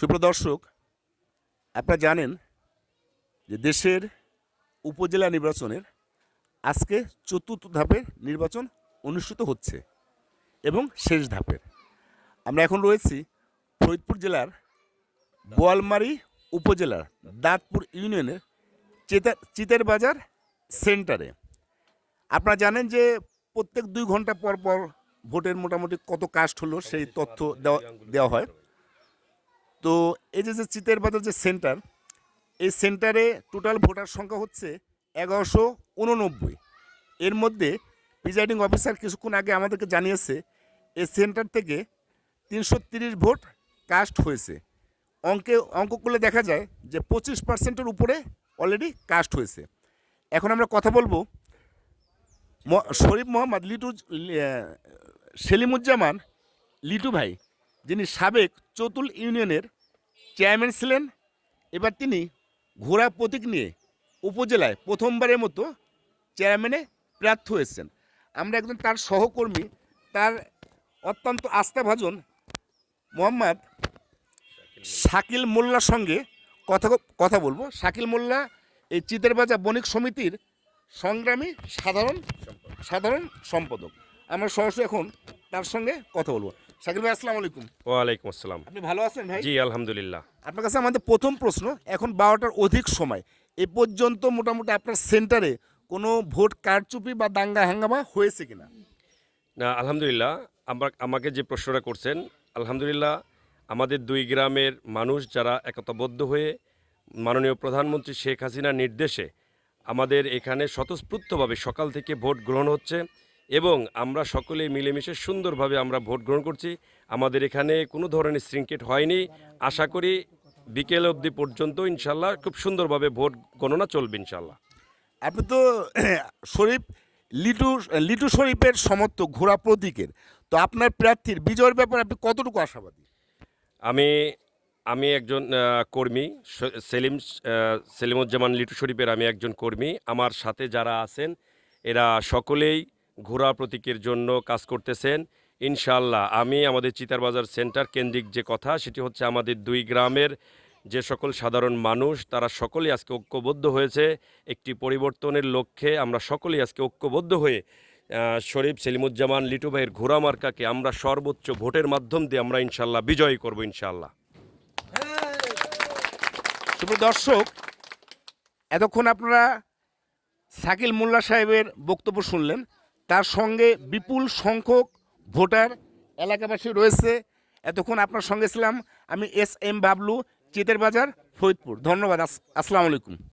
সুপ্রদর্শক আপনারা জানেন যে দেশের উপজেলা নির্বাচনের আজকে চতুর্থ ধাপের নির্বাচন অনুষ্ঠিত হচ্ছে এবং শেষ ধাপের আমরা এখন রয়েছি ফরিদপুর জেলার বোয়ালমারি উপজেলার দাঁতপুর ইউনিয়নের চেতা চিতের বাজার সেন্টারে। আপনারা জানেন যে প্রত্যেক দুই ঘণ্টা পর পর ভোটের মোটামুটি কত কাস্ট হলো সেই তথ্য দেওয়া দেওয়া হয়। তো এই যে যে চিতের বাজার যে সেন্টার, এই সেন্টারে টোটাল ভোটার সংখ্যা হচ্ছে এগারোশো উননব্বই। এর মধ্যে প্রিজাইডিং অফিসার কিছুক্ষণ আগে আমাদেরকে জানিয়েছে, এই সেন্টার থেকে তিনশো তিরিশ ভোট কাস্ট হয়েছে। অঙ্কে, অঙ্ক করলে দেখা যায় যে পঁচিশ পার্সেন্টের উপরে অলরেডি কাস্ট হয়েছে। এখন আমরা কথা বলব শরীফ মোহাম্মদ লিটু সেলিমুজ্জামান লিটু ভাই। যিনি সাবেক চতুল ইউনিয়নের চেয়ারম্যান ছিলেন, এবার তিনি ঘোড়া প্রতীক নিয়ে উপজেলায় প্রথমবারের মতো চেয়ারম্যানে প্রার্থী হয়েছেন। আমরা একজন তার সহকর্মী, তার অত্যন্ত আস্থাভাজন মোহাম্মদ শাকিল মোল্লার সঙ্গে কথা কথা বলব। শাকিল মোল্লা এই চিতের বাজার বণিক সমিতির সংগ্রামী সাধারণ সাধারণ সম্পাদক। আমরা সরাসরি এখন তার সঙ্গে কথা বলব। শাকিল ভাই আসসালামু আলাইকুম। ওয়ালাইকুম আসসালাম। আপনি ভালো আছেন ভাই? জি আলহামদুলিল্লাহ। আপনার কাছে আমাদের প্রথম প্রশ্ন এখন বারোটার অধিক সময়। এ পর্যন্ত মোটামুটি আপনার সেন্টারে কোনো ভোট কারচুপি বা দাঙ্গা হাঙ্গামা হয়েছে কিনা? না আলহামদুলিল্লাহ আমরা আমাকে যে প্রশ্নটা করছেন আলহামদুলিল্লাহ আমাদের দুই গ্রামের মানুষ যারা একতাবদ্ধ হয়ে মাননীয় প্রধানমন্ত্রী শেখ হাসিনার নির্দেশে আমাদের এখানে স্বতঃস্ফূর্তভাবে সকাল থেকে ভোট গ্রহণ হচ্ছে। এবং আমরা সকলে মিলেমিশে সুন্দরভাবে আমরা ভোট গ্রহণ করছি। আমাদের এখানে কোনো ধরনের শৃঙ্খেট হয়নি। আশা করি বিকেল অবধি পর্যন্ত ইনশাল্লাহ খুব সুন্দরভাবে ভোট গণনা চলবে ইনশাল্লাহ আপনি তো শরীফ লিটু লিটু শরীফের সমর্থক ঘোড়া প্রতীকের। তো আপনার প্রার্থীর বিজয়ের ব্যাপারে আপনি কতটুকু আশাবাদী? আমি আমি একজন কর্মী সেলিম সেলিমুজ্জামান লিটু শরীফের আমি একজন কর্মী। আমার সাথে যারা আছেন এরা সকলেই ঘোড়া প্রতীকের জন্য কাজ করতেছেন। ইনশাল্লাহ আমি আমাদের চিতারবাজার সেন্টার কেন্দ্রিক যে কথা, সেটি হচ্ছে আমাদের দুই গ্রামের যে সকল সাধারণ মানুষ, তারা সকলেই আজকে ঐক্যবদ্ধ হয়েছে। একটি পরিবর্তনের লক্ষ্যে আমরা সকলেই আজকে ঐক্যবদ্ধ হয়ে শরীফ সেলিমুজ্জামান লিটু ভাইয়ের ঘোড়া মার্কাকে আমরা সর্বোচ্চ ভোটের মাধ্যম দিয়ে আমরা ইনশাল্লাহ বিজয়ী করব ইনশাল্লাহ দর্শক, এতক্ষণ আপনারা শাকিল মোল্লা সাহেবের বক্তব্য শুনলেন। তার সঙ্গে বিপুল সংখ্যক ভোটার এলাকাবাসী রয়েছে। এতক্ষণ আপনার সঙ্গে ছিলাম আমি এস এম বাবলু, চিতের বাজার, ফরিদপুর। ধন্যবাদ, আস- আসসালামু আলাইকুম।